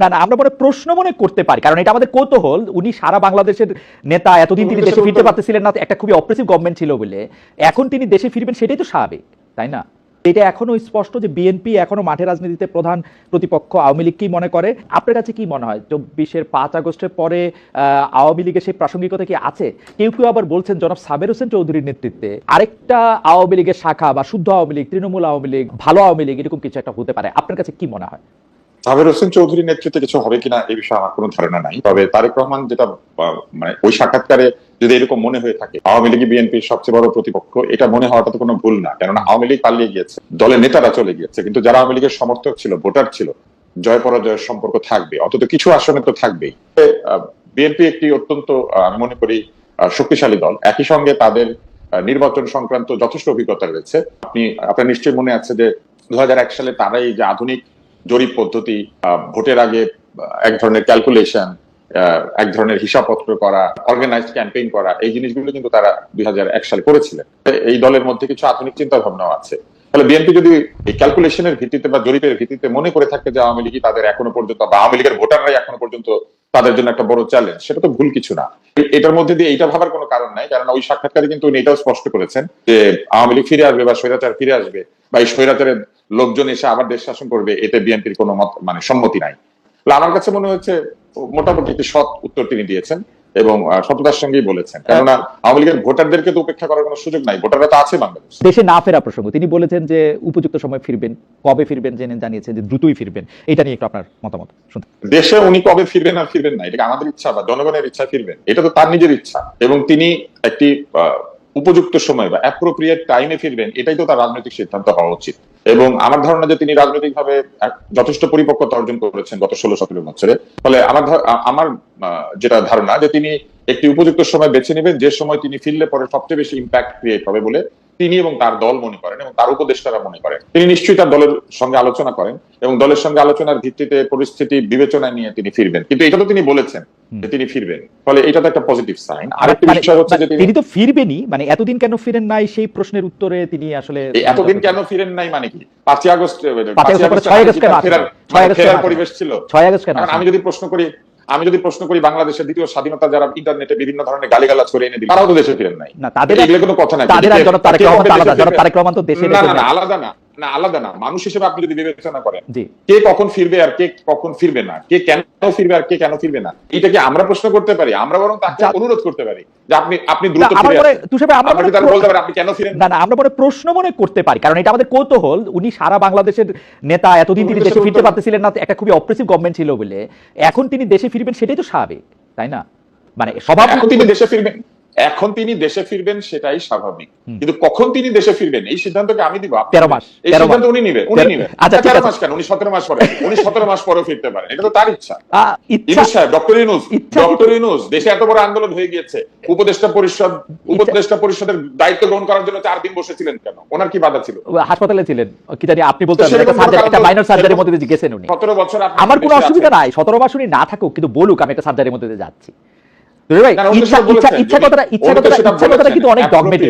না না, আমরা মনে প্রশ্ন মনে করতে পারি, কারণ এটা আমাদের কৌতূহল। উনি সারা বাংলাদেশের নেতা, এতদিন তিনি দেশে ফিরতে পারতেছিলেন না, একটা খুবই অপ্রেসিভ গভর্নমেন্ট ছিল বলে। এখন তিনি দেশে ফিরবেন, সেটাই তো স্বাভাবিক, তাই না? এটা এখনও স্পষ্ট যে বিএনপি এখনও মাঠে রাজনীতিতে প্রধান প্রতিপক্ষ আওয়ামী লীগকেই মনে করে? আপনার কাছে কি মনে হয়? চব্বিশের পাঁচ আগস্টের পরে আওয়ামী লীগের সেই প্রাসঙ্গিকতা কি আছে? কেউ কেউ আবার বলছেন, জনাব সাবের হোসেন চৌধুরীর নেতৃত্বে, আরেকটা আওয়ামী লীগের শাখা বা শুদ্ধ আওয়ামী লীগ, তৃণমূল আওয়ামী লীগ, ভালো আওয়ামী লীগ, এরকম কিছু একটা হতে পারে। আপনার কাছে কি মনে হয়? সাবের হোসেন চৌধুরীর নেতৃত্বে কিছু হবে কিনা এই বিষয়ে আমার কোনো ধারণা নাই। তবে তারেক রহমান যেটা মানে ওই সাক্ষাৎকারে যদি এরকম মনে হয়ে থাকে, আওয়ামী লীগ বিএনপির সবচেয়ে বড় প্রতিপক্ষ, এটা মনে হওয়াটা তো কোনো ভুল না। কেননা আওয়ামী লীগ পালিয়ে গিয়েছে, দলের নেতারা চলে গিয়েছে, কিন্তু যারা আওয়ামী লীগের সমর্থক ছিল, ভোটার ছিল, জয় পরাজয়ের সম্পর্ক থাকবে, অন্তত কিছু আসনে তো থাকবেই। বিএনপি একটি অত্যন্ত আমি মনে করি শক্তিশালী দল। একই সঙ্গে তাদের নির্বাচন সংক্রান্ত যথেষ্ট অভিজ্ঞতা রয়েছে। আপনি, আপনার নিশ্চয়ই মনে আছে যে দু হাজার এক সালে তারাই যে আধুনিক জরিপ পদ্ধতি ভোটের আগে এক ধরনের ক্যালকুলেশন এক ধরনের হিসাবপত্র করা অর্গানাইজড ক্যাম্পেইন করা, এই জিনিসগুলো কিন্তু তারা দুই সালে করেছিলেন। এই দলের মধ্যে কিছু আধুনিক চিন্তা ভাবনাও আছে। তাহলে বিএনপি যদি এই ক্যালকুলেশনের ভিত্তিতে বা জরিপের ভিত্তিতে মনে করে থাকে যে আওয়ামী লীগই তাদের এখনও পর্যন্ত বা আওয়ামী লীগের ভোটাররাই এখনও পর্যন্ত তাদের জন্য একটা বড় চ্যালেঞ্জ সেটা তো ভুল কিছু না। এটার মধ্যে দিয়ে এইটা ভাবার কোনো কারণ নাই কারণ ওই সাক্ষাৎকারে কিন্তু উনি এটাও স্পষ্ট করেছেন যে আওয়ামী লীগ ফিরে আসবে বা স্বৈরাচার ফিরে আসবে। বা এই স্বৈরাচারের লোকজন এসে আবার দেশ শাসন করবে এতে বিএনপির কোনো মত মানে সম্মতি নাই। আমার কাছে মনে হচ্ছে মোটামুটি একটি সৎ উত্তর তিনি দিয়েছেন এবং সততার সঙ্গেই বলেছেন। কেননা আওয়ামী লীগের ভোটারদেরকে তো উপেক্ষা করার কোনো সুযোগ নাই ভোটাররা তো আছে বাংলাদেশ। দেশে না ফেরা প্রসঙ্গ তিনি বলেছেন যে উপযুক্ত সময় ফিরবেন কবে ফিরবেন জেনে জানিয়েছেন যে দ্রুতই ফিরবেন এটা নিয়ে একটু আপনার মতামত শুনতে দেশে উনি কবে ফিরবেন আর ফিরবেন না এটা আমাদের ইচ্ছা বা জনগণের ইচ্ছা ফিরবেন? এটা তো তার নিজের ইচ্ছা। এবং তিনি একটি আহ, উপযুক্ত সময় বা অ্যাপ্রোপ্রিয়েট টাইমে ফিরবেন, এটাই তো তার রাজনৈতিক সিদ্ধান্ত হওয়া উচিত। এবং আমার ধারণা যে তিনি রাজনৈতিকভাবে যথেষ্ট পরিপক্কতা অর্জন করেছেন গত ষোলো সতেরো বছরে। ফলে আমার আমার যেটা ধারণা যে তিনি একটি উপযুক্ত সময় বেছে নেবেন, যে সময় তিনি ফিরলে পরে সবচেয়ে বেশি ইম্প্যাক্ট ক্রিয়েট হবে বলে তিনি এবং তার দল মনে করেন এবং তার উপদেষ্টারা মনে করেন। তিনি নিশ্চয়ই তার দলের সঙ্গে আলোচনা করেন এবং দলের সঙ্গে আলোচনার ভিত্তিতে পরিস্থিতি বিবেচনায় নিয়ে তিনি ফিরবেন। কিন্তু এটা তো তিনি বলেছেন যে তিনি ফিরবেন। ফলে এটা তো একটা পজিটিভ সাইন আরেকটি মানে- বিষয় হচ্ছে যে মানে তিনি তো ফিরবেনই মানে এতদিন কেন ফিরেন নাই সেই প্রশ্নের উত্তরে তিনি আসলে এতদিন কেন ফিরেন নাই মানে কি? পাঁচই আগস্ট পাঁচই আগস্ট ছয় আগস্ট ফেরার মানে? পরিবেশ ছিল। ছয় আগস্ট কেন আমি যদি প্রশ্ন করি আমি যদি প্রশ্ন করি বাংলাদেশের দ্বিতীয় স্বাধীনতা যারা ইন্টারনেটে বিভিন্ন ধরনের গালিগালাজ করে এনে দিল তারাও তো দেশে ফিরেন নাই। না তাদের এগুলো কোনো কথা নাই। তাদের আর জনাব তারেক রহমান কবে তো দেশে আলাদা জনাব তারেক রহমান তো দেশে না না রেখে না নেই। আলাদা না। না আলাদা না। মানুষ হিসেবে আপনি যদি বিবেচনা করেন কে কখন ফিরবে আর কে কখন ফিরবে না কে কেন ফিরবে আর কে কেন ফিরবে না এটা কি আমরা প্রশ্ন করতে পারি? আমরা বরং তাকে অনুরোধ করতে পারি যে আপনি আপনি দ্রুত ফিরে আমরা বলতে পারি আপনি কেন ফিরেন? না না আমরা হয় প্রশ্ন মনে করতে পারি কারণ এটা আমাদের কৌতূহল। উনি সারা বাংলাদেশের নেতা এতদিন তিনি দেশে ফিরতে পারতেছিলেন না একটা খুবই অপ্রেসিভ গভর্নমেন্ট ছিল বলে। এখন তিনি দেশে ফিরবেন সেটাই তো স্বাভাবিক তাই না? মানে স্বভাব তিনি দেশে ফিরবেন এখন তিনি দেশে ফিরবেন সেটাই স্বাভাবিক। কিন্তু কখন তিনি দেশে ফিরবেন এই সিদ্ধান্তকে আমি দিব তেরো মাস, এই সিদ্ধান্ত উনি নিবেন উনি নিবেন। আচ্ছা, তেরো মাস কেন? উনি সতেরো মাস পরে উনি সতেরো মাস পরেও ফিরতে পারেন। এটা তো তার ইচ্ছা। ইউনুস সাহেব ডক্টর ইউনুস ডক্টর ইউনুস দেশে এত বড় আন্দোলন হয়ে গিয়েছে। উপদেষ্টা পরিষদ উপদেষ্টা পরিষদের দায়িত্ব গ্রহণ করার জন্য চার দিন বসেছিলেন কেন? ওনার কি বাধা ছিল? হাসপাতালে ছিলেন। কি জানি আপনি বলতে একটা মাইনর সার্জারির মধ্যে দিয়ে গেছেন উনি। সতেরো বছর আমার কোনো অসুবিধা নাই। সতেরো মাস উনি না থাকুক কিন্তু বলুক আমি একটা সার্জারির মধ্যে দিয়ে যাচ্ছি। ইচ্ছা ইচ্ছা ইচ্ছা কথাটা ইচ্ছা কথাটা ইচ্ছা কথাটা কিন্তু অনেক ডগমেটিক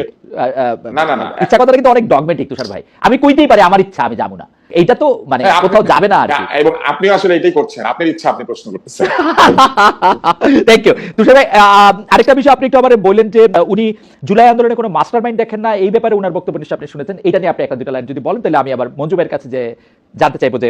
না, না, না। ইচ্ছা কথাটা কিন্তু অনেক ডগমেটিক তুষার ভাই। আমি কইতেই পারি আমার ইচ্ছা আমি যাব না। এইটা তো মানে কোথাও যাবে না আর এবং আপনি আসলে এটাই করছেন। আপনার ইচ্ছা আপনি প্রশ্ন করতেছেন। থ্যাংক ইউ তুষার ভাই আরেকটা বিষয় আপনি একটু আমার বললেন যে উনি জুলাই আন্দোলনে কোনো মাস্টার মাইন্ড দেখেন না এই ব্যাপারে উনার বক্তব্য নিশ্চয়ই আপনি শুনেছেন। এটা নিয়ে আপনি একটা দুটো লাইন যদি বলেন তাহলে আমি আবার মঞ্জু ভাইয়ের কাছে যে জানতে চাইব যে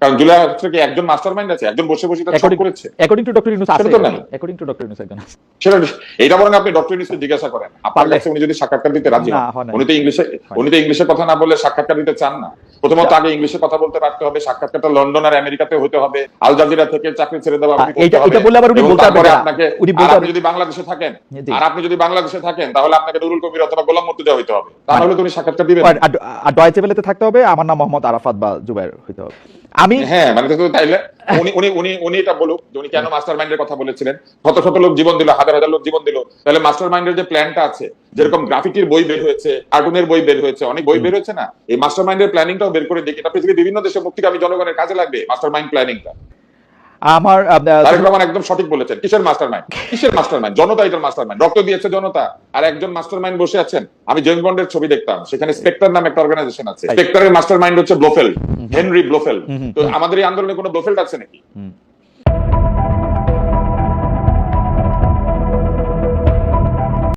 কারণ জুলাই হচ্ছে কি একজন মাস্টার মাইন্ড আছে একজন বসে বসে এটা সব করেছে। অ্যাকর্ডিং টু ডক্টর ইউনুস আছে। অ্যাকর্ডিং টু ডক্টর ইউনুস একজন আছে। সেটা এটা বরং আপনি ডক্টর ইউনুসকে জিজ্ঞাসা করেন। আপনার। কাছে উনি যদি সাক্ষাৎকার দিতে রাজি হন উনি তো ইংলিশে উনি তো ইংলিশে কথা না বলে সাক্ষাৎকার দিতে চান না। প্রথমত আগে ইংলিশে কথা বলতে পারতে হবে সাক্ষাৎকারটা লন্ডন আর আমেরিকাতে হতে হবে। আল জাজিরা থেকে চাকরি ছেড়ে দেওয়া হবে। এটা বললে আবার উনি বলতে পারবেন আপনাকে উনি বলতে আপনি যদি বাংলাদেশে থাকেন আর আপনি যদি বাংলাদেশে থাকেন তাহলে আপনাকে নুরুল কবির অথবা গোলাম মুর্তুজা হইতে হবে। তাহলে তুমি সাক্ষাৎকার দিবেন। আর- ডয়েচে বেলেতে থাকতে হবে। আমার নাম মোহাম্মদ আরাফাত বা জুবাইর হইতে হবে। আমি হ্যাঁ মানে তো তাইলে উনি উনি উনি উনি এটা বলুক যে উনি কেন মাস্টার মাইন্ডের কথা বলেছিলেন? শত শত লোক জীবন দিল হাজার হাজার লোক জীবন দিল। তাহলে মাস্টার মাইন্ডের যে প্ল্যানটা আছে যেরকম গ্রাফিটির বই বের হয়েছে কার্টুনের বই বের হয়েছে অনেক বই বের হয়েছে না? এই মাস্টার মাইন্ডের প্ল্যানিংটাও বের করে দেখি এটা পৃথিবীর বিভিন্ন দেশে মুক্তিকামী জনগণের কাজে লাগবে মাস্টার মাইন্ড প্ল্যানিংটা আমার তারেক রহমান একদম সঠিক বলেছেন। কিসের মাস্টার মাইন্ড কিসের মাস্টার মাইন্ড জনতা এটার মাস্টার মাইন্ড রক্ত দিয়েছে জনতা। আর একজন মাস্টার মাইন্ড বসে আছেন। আমি জেমস বন্ডের ছবি দেখতাম। সেখানে স্পেক্টার নামে একটা অর্গানাইজেশন আছে। স্পেক্টারের মাস্টার মাইন্ড হচ্ছে ব্লোফেল হেনরি ব্লোফেল তো আমাদের এই আন্দোলনে কোনো ব্লোফেল্ড আছে নাকি।